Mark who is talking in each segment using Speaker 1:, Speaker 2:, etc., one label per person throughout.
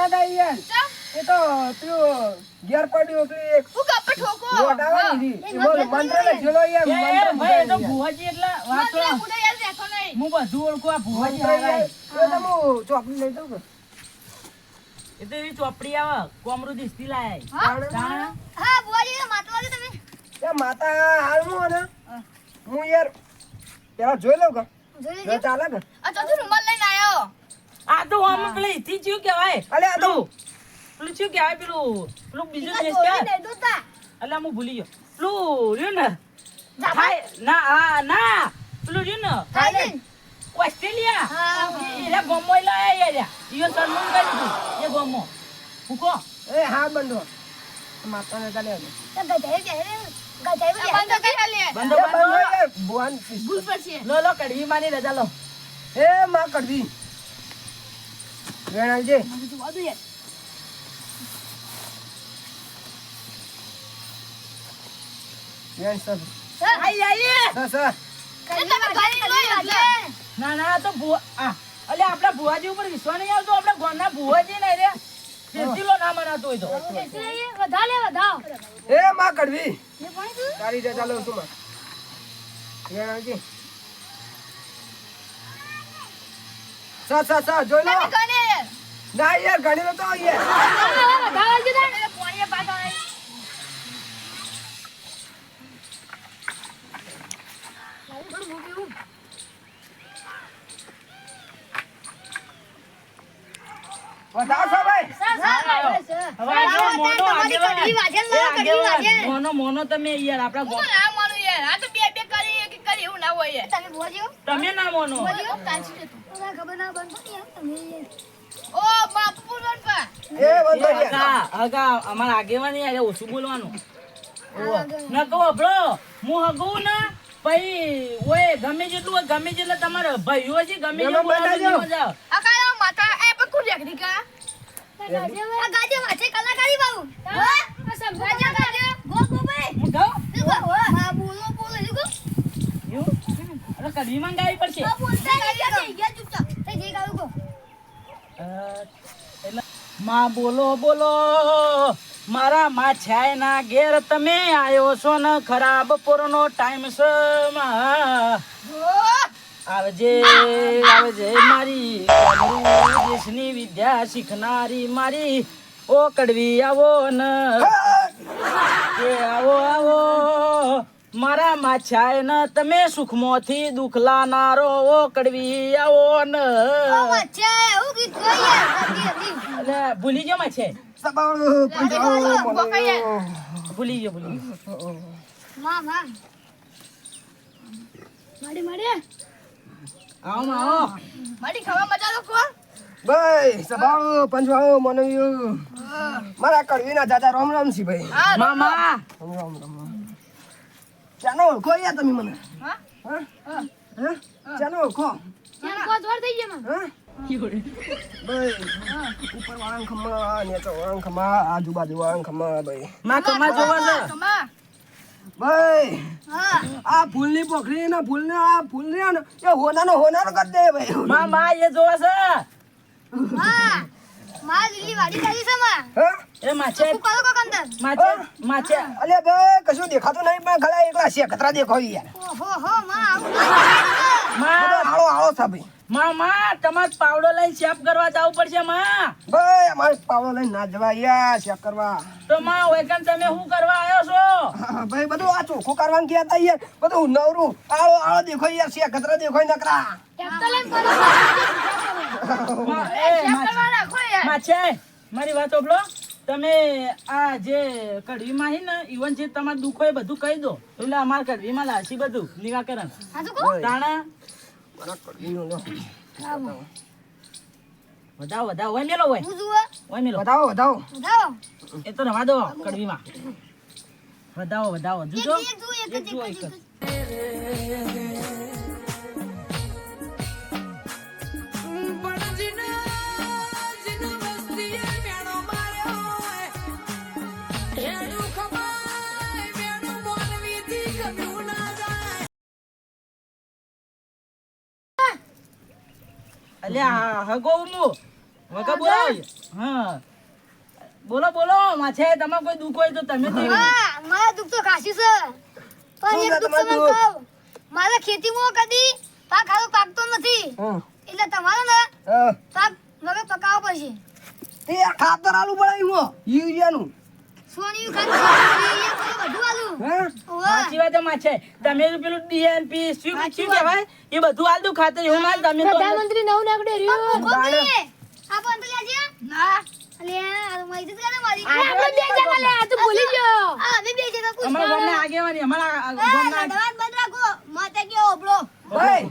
Speaker 1: એ યાર તો પેલું પડ્યું એક.
Speaker 2: હું કપે ઠોકો?
Speaker 1: હતી. મંત્ર યાર, મંત્ર
Speaker 3: એ તો ભુવાજી એટલે વાત તો
Speaker 2: યાર દેખો નહીં.
Speaker 3: હું બધું ઓળખું આ ભુવાજી
Speaker 1: મંત્ર
Speaker 3: હારા.
Speaker 1: તો હું ચોપડી લઈ દઉં
Speaker 3: એ તો એવી ચોપડી આવે કોમરું દિસતી લાય.
Speaker 2: હા
Speaker 3: તાણા?
Speaker 4: હા બુઆજી તો માટવા દે તમે.
Speaker 1: એ માતા હાલ હું. યાર પેલા જોઈ લઉં કે?
Speaker 4: જોઈ લેજો.
Speaker 1: ચાલે કે?
Speaker 2: આ ચોથું રૂમાલ લઈને આયો.
Speaker 3: આ તો આમ પેલી ઈથી ચિયું કહેવાય?
Speaker 1: અલે આ તો
Speaker 3: પેલું ચિયું કહેવાય પેલું? પેલું બીજું દેશ કહેવાય? એટલે હું ભૂલી ગયો. પેલું રહ્યું ને? થાય ના આ ના. પેલું રહ્યું ને?
Speaker 4: થાઈલેન્ડ?
Speaker 3: ઓસ્ટ્રેલિયા?
Speaker 4: હા.
Speaker 3: એટલે ગોમો લાયા યાર. ઈયો સન્માન કરી દીધું એ ગોમો. હુકો
Speaker 1: એ હા બંધો. માતાને ચાલે
Speaker 4: તો ગધાઈ
Speaker 2: આ બંધ
Speaker 3: બંધો
Speaker 2: ભૂલ
Speaker 3: લો લો કડવી માની રજા લો.
Speaker 1: એ માં કરદી વેણ
Speaker 2: લો
Speaker 3: ના ના તો આપડા ભુવાજી ઉપર વિશ્વાસ નહીં આવતો આપડા રે. તેસીલો ના મનાતો હોય તો.
Speaker 1: સર, જોઈ લો. ના યાર ઘણી તો યાર
Speaker 3: મોનો. મોનો તમે યાર આપડા
Speaker 2: ના આ તો બે બે કરી એક કરી એવું ના હોય
Speaker 4: તમે બોલજો.
Speaker 3: તમે ના મોનો
Speaker 4: ખબર ના બનતો તમે
Speaker 2: ઓ બાપુ બનપા
Speaker 1: એ
Speaker 3: એ
Speaker 1: યાર
Speaker 3: હગા અમારા આગેવાન યાર ઓછું બોલવાનું ન કહો બ્રો હું હગું ના પછી ઓય ગમે જેટલું હોય ગમે જેટલા તમારા ભાઈઓ છે ગમે જેટલું. બોલાવજો, મજા આવે.
Speaker 2: આ કાયા માતા એ પણ કુડ રેકડી કા
Speaker 4: આ ગાજે વાચે કલાકારી બાબુ. હા? સમજાજે ગાજે. ગો, ગો, ભાઈ.
Speaker 3: હું ગાઉં?
Speaker 4: હા, બોલો, બોલો.
Speaker 3: એવું? અરે કઢીમાં ગાવી પડશે
Speaker 4: બોલતા. ગયા ચૂપચાપ. થઈ જઈ ગાવું ગો.
Speaker 3: અ, એટલે માં બોલો બોલો. મારા માછાય ના ઘેર તમે આવ્યો છો ને? ખરાબ પોરનો ટાઈમ છે. આવજે આવજે મારી દેશની વિદ્યા શીખનારી મારી. ઓ કડવી આવો ને. આવો આવો. મારા માછાય ને તમે સુખમાંથી દુઃખ લાનારો ઓ કડવી આવો ને. ભૂલી ગયો માછે. ભૂલી ગયો ભૂલી ગયો.
Speaker 4: માડી, માડી.
Speaker 3: આવો માં આવો.
Speaker 2: ખાવા મજા તો
Speaker 1: ભાઈ સબાવ પંજાવ મનવ્યું મારા કડવીના દાદા રામ રામ સી ભાઈ.
Speaker 3: મામા.
Speaker 1: રામ રામ રામ. ચાનો ઓળખો યા તમે મને.
Speaker 2: હા?
Speaker 1: હા? હા? ચાનો ઓળખો?
Speaker 4: ત્યાં કોચ વાર થઈ ગયા, માં.
Speaker 1: હા? ભાઈ ઉપર વાળા ખમા નીચે વાળા ખમા આજુબાજુ વાળા ખમા ભાઈ.
Speaker 3: માં કમા જોવા છે
Speaker 2: કમા
Speaker 1: ભાઈ
Speaker 4: હા.
Speaker 1: આ ફૂલની પોખરી ને ફૂલ ને આ ફૂલ ને ને એ હોનાનો કરી દે ભાઈ.
Speaker 3: માં માં એ જોવા છે
Speaker 4: માં. માં લીલી વાડી કરી છે, માં.
Speaker 1: હા?
Speaker 3: એ માછે
Speaker 4: શું કરો કોક
Speaker 3: માછે માછે
Speaker 1: અલે ભાઈ કશું દેખાતું નહીં પણ એકલા દેખાય યાર.
Speaker 4: ઓહો, હો, માં, આવું ના કરાય.
Speaker 3: માં.
Speaker 1: આળો આળો થા
Speaker 3: માં માં તમારે પાવડો લઈને શેપ કરવા જવું પડશે માં.
Speaker 1: ભાઈ અમારે પાવડો લઈને ના જવા યાર શેક કરવા.
Speaker 3: તો માં તમે શું કરવા આવ્યો છો?
Speaker 1: ભાઈ બધું આ ચોખ્ખું કરવાનું કહેતા યાર? બધું નવરું. આળો આળો દેખો યાર નકરા
Speaker 4: લઈને ફરો.
Speaker 3: માં, એ
Speaker 2: ચેક
Speaker 3: માછે
Speaker 2: કરવા રાખો યાર
Speaker 3: માછે મારી વાત ઓબલો તમે આ જે કડવીમાં હી ને ઈવન જે તમારે દુઃખ હોય એ બધું કહી દો. એટલે અમારે કડવીમાં લાસી બધું નિરાકરણ. તાણા. વધાવો વધાવો. હોય મેલો હોય હોય મેલો.
Speaker 1: વધાવો વધાવો.
Speaker 4: વધાવો.
Speaker 3: એ તો રવા દો કડવીમાં. વધાવો વધાવો. જોજો
Speaker 4: એક જુઓ, એક.
Speaker 3: અલ્યા હગો હું વગા બોલાવ હા બોલો બોલો માછે તમારે કોઈ દુઃખ હોય તો તમે તો
Speaker 4: હા મારા દુઃખ તો ખાસી છે. પણ એક દુઃખ તમને? કહું. મારા ખેતીમાં કદી પાક હારો પાકતો નથી. એટલે તમારે ને
Speaker 1: હા.
Speaker 4: પાક વગર પકાવવો પડશે.
Speaker 1: તે ખાતર આલુ બનાવ્યું યુરિયાનું.
Speaker 3: વાત છે. તમે પેલું ડીએનપી શું શું કહેવાય? એ બધું હાલ ખાતર એવું ના તમે
Speaker 4: પ્રધાનમંત્રી નવું નાગડે રહ્યું.
Speaker 1: દાણે.
Speaker 4: આ પણ
Speaker 2: ના.
Speaker 4: અલે આ મારી ઇજ્જત કરે મારી.
Speaker 3: આપણે બે જણા લે,
Speaker 4: તું ભૂલી ગયો. આ અમે બે જણા પૂછ
Speaker 3: અમારા ગામના આગેવાની અમારા ગામના
Speaker 4: દવાત બંધ રાખો. માતા કે ઓબળો.
Speaker 1: ભાઈ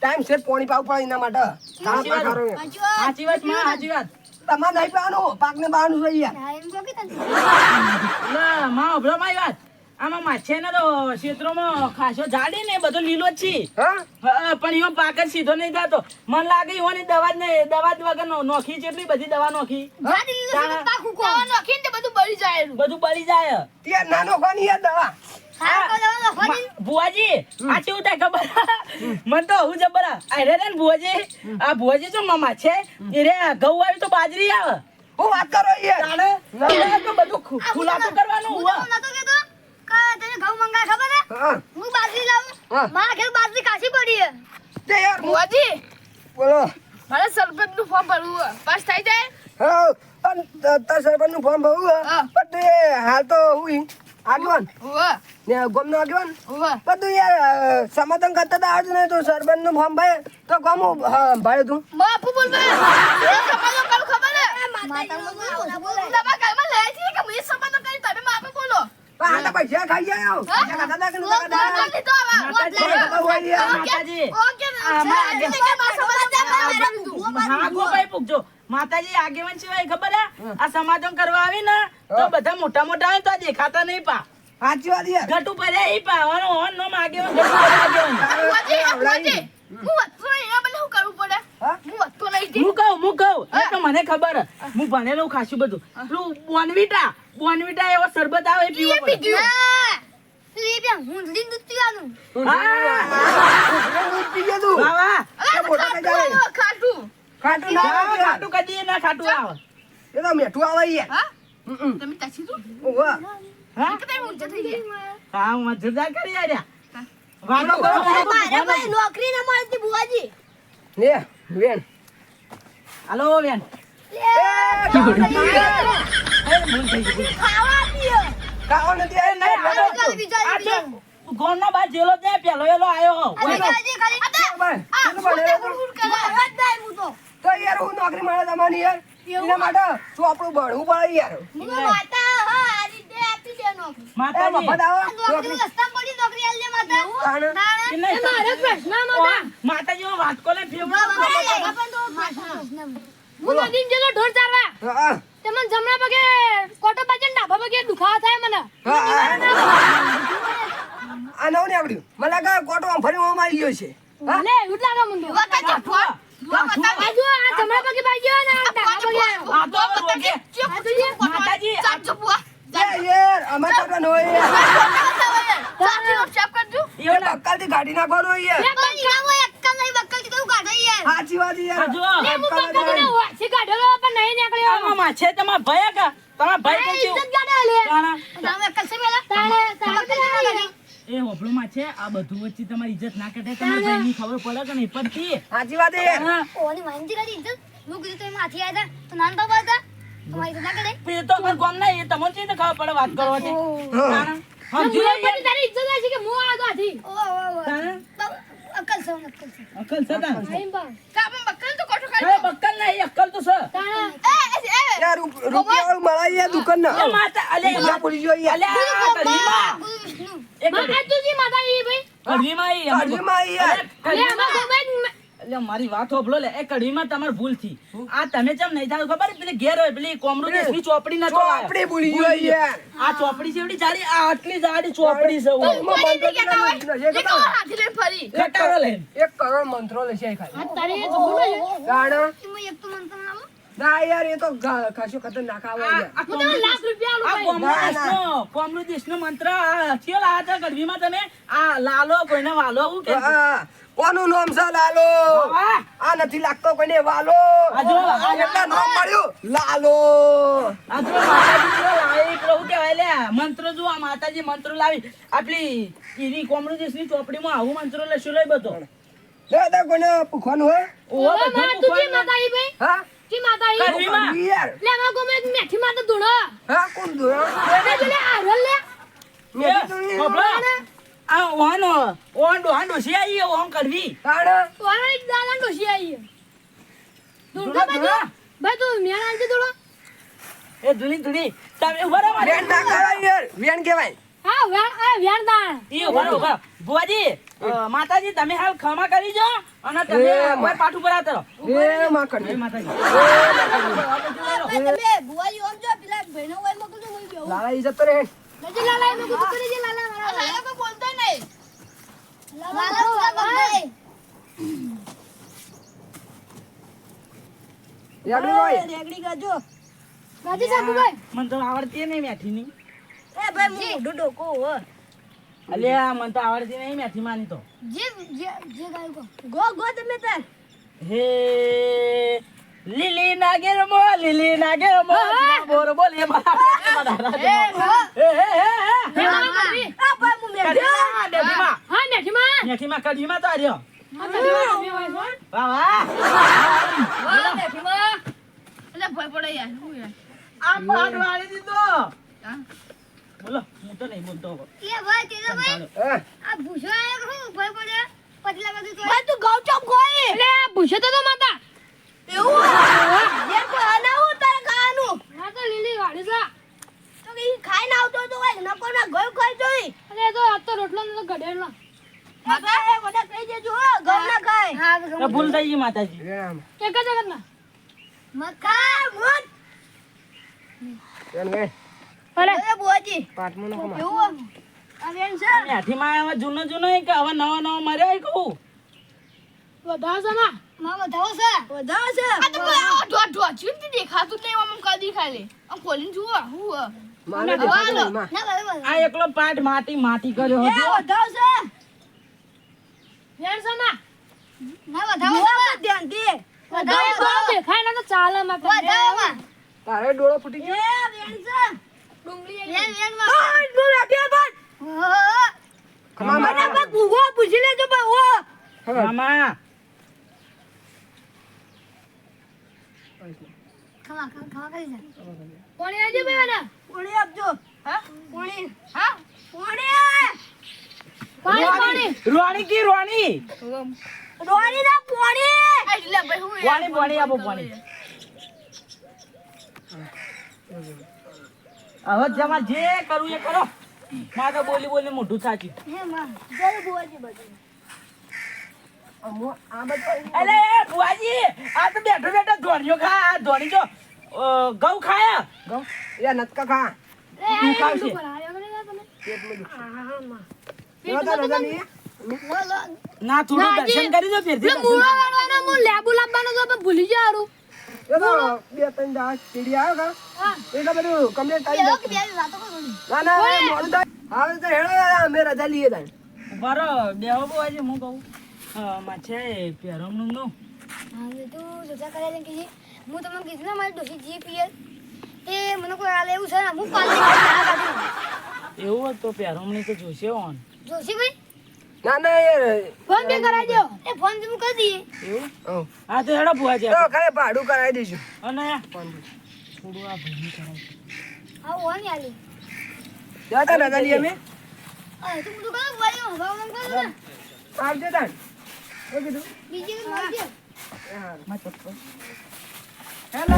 Speaker 1: ટાઈમ સેટ પાણી પાવ પડે એના માટે.
Speaker 3: સાચી વાત. સાચી વાત.
Speaker 1: તમારે નહીં પાવાનું પાકને પાવાનું છે યાર
Speaker 4: હા એમ કહો કે તને
Speaker 3: એટલે માં ઉભરો મારી વાત. આમાં માછે ને તો ક્ષેત્રોમાં ખાસો જાડી ને બધું લીલો જ છે. પણ એવો પાક જ સીધો નહીં થતો. મને લાગે એવાની દવા જ નહીં દવા જ વગર નોખી છે એટલી બધી દવા નોખી.
Speaker 4: નોખી છે પાક
Speaker 2: દવા તે બધું બળી જાય
Speaker 3: બધું બળી જાય.
Speaker 1: ત્યાં નાનો કોની યાર દવા.
Speaker 4: દવા ને.
Speaker 3: ભુવાજી આ કેવું થાય ખબર? મને તો હું જબર અરે રે ને ભુવાજી આ ભુવાજી મામા છે. એ રે ઘઉં આવી તો બાજરી આવે.
Speaker 1: હું વાત કરો યાર
Speaker 3: તો કરવાનું
Speaker 4: હું નતો કહેતો? કે તને ઘઉં મંગાય ખબર હે.
Speaker 1: હું
Speaker 4: બાજરી લાવું. મારા ઘેર બાજરી કાશી પડી હે
Speaker 1: તે યાર
Speaker 2: ભુવાજી.
Speaker 1: બોલો.
Speaker 2: મારે સરપંચનું ફોર્મ ભરવું છે. પાસ થઈ જાય?
Speaker 1: હા તાર ફોર્મ ભરવું પણ હાલ તો હું આગેવાન? ને ગોમનો આગેવાન. બધું યાર સમાધાન કરતા તો આવડતું નહીં તો સરપંચનું ફોર્મ ભાઈ તો ગોમ ભાઈ તું.
Speaker 2: બાપુ બોલ. એ સમાધાન કરું ખબર હે?
Speaker 4: માતાનું બોલો બોલે
Speaker 2: તમારા ઘરમાં લે છે કે હું એ સમાધાન કરી તમે માપે બોલો?
Speaker 1: તો પૈસા ખાઈ જાય હતા.
Speaker 3: માતાજી
Speaker 1: યાર.
Speaker 3: માતાજી.
Speaker 2: ઓકે ને.
Speaker 3: આ હમણાં
Speaker 2: આજે કે મારા સમાધાન કરું.
Speaker 3: હા ગોપાઈ પૂછજો. માતાજી આગેવાન સિવાય ખબર હે? આ સમાધાન કરવા આવી ને તો બધા મોટા મોટા હોય તો દેખાતા નહીં પા.
Speaker 1: સાચી વાત યાર
Speaker 3: ઘટુ પડ્યા એ પા. ઓનો ઓન નો આગેવાન ઘટુ પડ્યા આગેવાન.
Speaker 2: ઓન હું નહીં, એના બદલે શું કરવું પડે?
Speaker 1: હું?
Speaker 2: વધતો નહીં જી.
Speaker 3: હું કહું હું કહું. એ તો મને ખબર હે. હું. ભણેલું ખાસું બધું. પેલું બોનવીટા બોનવીટા એવો શરબત આવે પીવો પડે.
Speaker 4: હા. તું એ બે હુંડલી દૂધ પીવાનું.
Speaker 1: દૂધ પી ગયા તું.
Speaker 3: વાહ વાહ.
Speaker 1: મોટા
Speaker 2: ખાટું
Speaker 1: થઈ જાય.
Speaker 2: આવો, ખાટું.
Speaker 1: ના આવે.
Speaker 3: ખાટું કદી ના ખાટું આવે
Speaker 1: એ તો મીઠું આવે યાર
Speaker 2: હા? તમે દો.
Speaker 1: હમ. ઉવ્વ.
Speaker 3: હા?
Speaker 2: કે તમે ઊંચા થઈ ગયા.
Speaker 3: હા મજૂરદાર કરી આર્યા વાતો કરો
Speaker 4: મારે ભાઈ નોકરી ન મળતી બુઆજી
Speaker 1: લે વેણ.
Speaker 3: હાલો થઈ ગઈ.
Speaker 4: ખાવા પીએ
Speaker 1: ખાવા નથી
Speaker 3: એ નહીં. આ તો- તો ગોમના બાદ જેલો ત્યાં પેલો એલો આયો.
Speaker 4: અરે ગાજી ખાલી
Speaker 1: બરાબર.
Speaker 4: આ
Speaker 1: શું બને
Speaker 4: ફૂટે
Speaker 1: તો?
Speaker 4: ફૂટ કરે હવે જ નહીં હું તો
Speaker 1: તો યાર હું નોકરી મળે તમારી યાર. એના માટે શું આપણું ભણવું પડે યાર?
Speaker 4: માતા
Speaker 1: મફત આવો
Speaker 4: નોકરી. રસ્તા પડી નોકરી આલ
Speaker 3: ફેવડો
Speaker 4: હું જેલો ઢોર ચારવા તમને જમણા પગે કોટો પાછળ ડાબા પગે દુખાવા થાય મને.
Speaker 1: હા, હા. આ નવ ને આવડ્યું. મને લાગે કોટો આમ ફરી મારી ગયો છે. હા?
Speaker 4: લાગે મને
Speaker 1: કાઢી નાખવાનો સાચી વાત
Speaker 3: માછે તમારા ભયા કા તમારા ભાઈ.
Speaker 4: તામે છે? પેલા તાણે તાણે
Speaker 3: એ હોભળું માં છે આ બધું વચ્ચે તમારી ઇજ્જત ના કરે તમને ભાઈની ખબર પડે કે નહીં? પડતી
Speaker 1: સાચી વાત
Speaker 3: હા.
Speaker 4: ઓની માનજી કરી ઇજ્જત? હું કીધું તો એમાં હાથી આવ્યા તો નાન બાબા હતા તમારી તો ના કરે
Speaker 3: પણ તો પણ કોમ ના એ તમને ચીને ખબર પડે વાત કરવા છે. સમજી લો.
Speaker 4: તારી ઇજ્જત આવી છે કે હું આ તો હાથી? ઓ ઓ. અક્કલ છે અક્કલ છે.
Speaker 3: અક્કલ છે તાણ.
Speaker 4: આઈમ
Speaker 2: બકલ તો કોઠો
Speaker 3: અરે બકલ નહીં અકલ તો છે.
Speaker 2: એ, એ, એ.
Speaker 1: રૂપિયા વાળું દુકાન ના
Speaker 3: માતા અલે
Speaker 1: પોલીસ પૂરી જોઈએ
Speaker 3: અલે મારી વાત હોભળો લે. એ કઢીમાં તમાર ભૂલથી. આ તમે ચમ નહીં થાય ખબર પેલી ઘેર હોય પેલી કોમરૂ દેશની ચોપડી ના
Speaker 1: ચોપડી ભૂલી ગયો યાર.
Speaker 3: આ ચોપડી છે એવડી જાડી આ આટલી જાડી ચોપડી છે
Speaker 1: એક કરોડ મંત્રો લેશે ખાલી.
Speaker 4: તારે એ તો બોલો છે એક તો મંત્ર આવો
Speaker 1: ના યાર એ તો કશું ખતરનાક આવે
Speaker 3: આ-
Speaker 1: યાર.
Speaker 3: આ
Speaker 4: હું તમને લાખ રૂપિયા આલું ભાઈ.
Speaker 1: ના,
Speaker 3: કોમનો દેશનો મંત્ર આ થયો લા આ ગઢવીમાં તમે આ લાલો કોઈને વાલો હું કે
Speaker 1: હા, કોનું નામ છે લાલો? આ નથી લાગતો કોઈને વાલો.
Speaker 3: આ જો, આ
Speaker 1: નામ પડ્યું? લાલો.
Speaker 3: આ જો માતાજી જો લાવી પેલો હું કહેવાય લે મંત્ર જો આ માતાજી મંત્ર લાવી. આપલી ઈની કોમનો દેશની ચોપડીમાં આવું મંત્ર લખ્યો લઈ બધો.
Speaker 1: કોઈને પૂછવાનું હોય?
Speaker 4: તું જી માતા ભાઈ.
Speaker 1: હા?
Speaker 4: જી માતા
Speaker 3: આવી.
Speaker 1: યાર.
Speaker 4: લે ગામમાં એક મેઠી માતા ધૂણો.
Speaker 1: હા કોણ
Speaker 4: એને જો લે આરલ લે.
Speaker 1: મેં
Speaker 3: એ, આ ઓનો ઓન ડોહાન ડોસી આઈ એ ઓમ કરવી
Speaker 4: તોરા એક દાદા ડોસી આઈ ધૂણો
Speaker 3: ધૂણો,
Speaker 4: ભાઈ તું ભાઈ તું મેણ આલજે ધૂણો.
Speaker 3: એ ધૂની ધૂની તમે ઊભા રહો મારે.
Speaker 1: વેણ ના કહેવાય યાર. વેણ કહેવાય.
Speaker 4: હા વેણ આ વેણ દાણ
Speaker 3: ઈ ઊભા ઊભા ભુવાજી માતાજી તમે હાલ ખમા કરી જો અને તમે કોઈ પાઠ ઉપર આતરો
Speaker 1: એ માં
Speaker 3: જય માતાજી.
Speaker 4: તમે ભુવાજી ઓમ જો પેલા ભાઈનો હોય મોકલજો હું બેહું
Speaker 1: લાલા ઈ જતો રે
Speaker 4: નજર લાલા એ મોકલજો કરી જે લાલા મારા
Speaker 2: લાલા કોઈ બોલતો નહીં.
Speaker 4: લાલા લાલા
Speaker 1: યાગડી ભાઈ.
Speaker 4: રેગડી ગાજો. ગાજી સાબુ ભાઈ
Speaker 3: મને તો આવડતી નહીં મેઠી ની
Speaker 4: એ ભાઈ હું મોઢું ડોકો હો.
Speaker 3: અલ્યા મને તો આવડતી નહીં મેઠી માની તો.
Speaker 4: જે જે જે ગાય કો ગો ગો તમે તાર.
Speaker 3: હે લીલી નાગેર મો લીલી નાગેર મો બોર બોલે મારા હે. હે હે હે
Speaker 4: આ ભાઈ હું
Speaker 3: કઢીમાં, કઢીમાં.
Speaker 4: હા મેઠી
Speaker 3: મેઠીમાં કઢીમાં તો આર્યો.
Speaker 4: આ?
Speaker 3: વાહ વાહ.
Speaker 2: વાહ, બેઠીમાં. એટલે ભય પડે યાર
Speaker 3: આ પાઠ વાળી દીધો.
Speaker 2: હા?
Speaker 3: બોલો હું તો નહીં બોલતો.
Speaker 4: એ ભાઈ તે તો ભાઈ. આ ભૂસો આયો હું ભાઈ પડે? પતલા બધું તો તું ગૌચમ કોઈ એટલે આ ભૂસો તો તો માતા એવું જે કોઈ આના હું તારે ખાવાનું ના તો લીલી વાડી છે તો કે ઈ ખાઈને આવતો તો હોય ન પણ ના ગયો ખાઈ જોઈ અરે તો આ તો રોટલો ને તો ગઢેડલો માતા એ બધા કહી દેજો હો ગમ ના ખાય હા
Speaker 3: તો ભૂલ થઈ ગઈ માતાજી
Speaker 1: વેણ
Speaker 4: એક જ જગત ના મકા મુત
Speaker 1: વેણ વેણ
Speaker 4: અરે એ બુઆજી
Speaker 1: પાટમાં નો કમા
Speaker 4: એવું આ વેણ છે
Speaker 3: મેઠીમાં હવે જૂનો જૂનો કે હવે નવો નવો મર્યો કહું?
Speaker 4: વધાવ છે ના માં વધાવ છે વધાવ છે
Speaker 2: આ તો કોઈ આવો ઢો- જ નથી દેખાતું નહીં આમ કદી ખાલી આમ ખોલીને જુઓ હું
Speaker 1: મારે દેખાતું
Speaker 4: ના
Speaker 3: આ એકલો પાઠ માટી માટી કર્યો હતો.
Speaker 4: વધાવ છે વેણ છે ના ના વધાવ છે ધ્યાન દે વધાવ બહુ દેખાય ના તો ચાલે માં વધાવમાં
Speaker 1: તારે ડોળો ફૂટી ગયો?
Speaker 4: એ વેણ છે ડુંગળી એ વેણમાં ઓય ડોળા બે બન
Speaker 1: માતા.
Speaker 4: બસ ભૂગો પૂછી લેજો બા ઓ
Speaker 3: મામા
Speaker 4: ખવા ખવા ખવા જા કોણી આવજો બેના કોણી આપજો
Speaker 2: હા?
Speaker 4: કોણી
Speaker 2: હા?
Speaker 4: કોણી પાણી પાણી
Speaker 3: રોણી કી રોણી
Speaker 4: રોણી ના પોણી
Speaker 2: આ ભાઈ હું
Speaker 3: પાણી પાણી આપો પાણી હવે જમા જે કરવું એ કરો. મારે તો બોલી બોલી મોઢું સાચી
Speaker 4: હે માં જય બુવાજી બધું.
Speaker 1: અમો આ બધું
Speaker 3: અલે એ બુઆજી આ તો બેઠો બેઠો ધોણીઓ ખા આ ધોણી જો ઘઉં ખાયા?
Speaker 1: ગમ એ નતકા ખા.
Speaker 3: તું ખાવશે.
Speaker 4: ને માં
Speaker 3: થોડું દર્શન કરી દો ફેરથી
Speaker 4: લે મૂળો વાળવાનો હું લેબુ લાવવાનો તો ભૂલી
Speaker 1: તો બે ત્રણ દાડા સીડી આવ્યો કા
Speaker 4: હા.
Speaker 1: એ તો બધું complete થઈ
Speaker 4: બેહો
Speaker 1: જશે.
Speaker 4: કે બે વાતો કરો ને.
Speaker 1: ના ના ના, મોડું થાય. હવે તો હેડો અમે રજા લઈએ તાણ.
Speaker 3: બરો બેહો બુઆજી હું કહું. અ, માં છે પહેરમનું નું
Speaker 4: હા એ તો રજા કર્યા છે કે હું તમને કીધું ને મારી ડોસી જી પીએલ એ મને કોઈ હાલ એવું છે ને હું પાલી
Speaker 3: એવું હોત તો પહેરમણી તો જોશે ઓન.
Speaker 4: જોશી ભાઈ?
Speaker 1: ના ના યાર
Speaker 4: ફોન પે કરાવી દો. એ ફોન પે કરી દઈએ
Speaker 3: એવું? હા તો હેડો બુઆજી
Speaker 1: તો
Speaker 3: આપણે.
Speaker 1: ખાલી ભાડું કરાવી દઈશું.
Speaker 3: અને
Speaker 1: ફોન
Speaker 3: થોડું આ ભૂલી કરાય
Speaker 4: હા ફોન આલી.
Speaker 1: ત્યાં તો રજા અમે
Speaker 4: આ તો બધું કરો ભાઈ હવા મન કરો
Speaker 1: આવજો તાન એ કીધું
Speaker 4: બીજી કઈ મળશે
Speaker 1: એ હારું.
Speaker 3: માં ચપ્પલ હેલો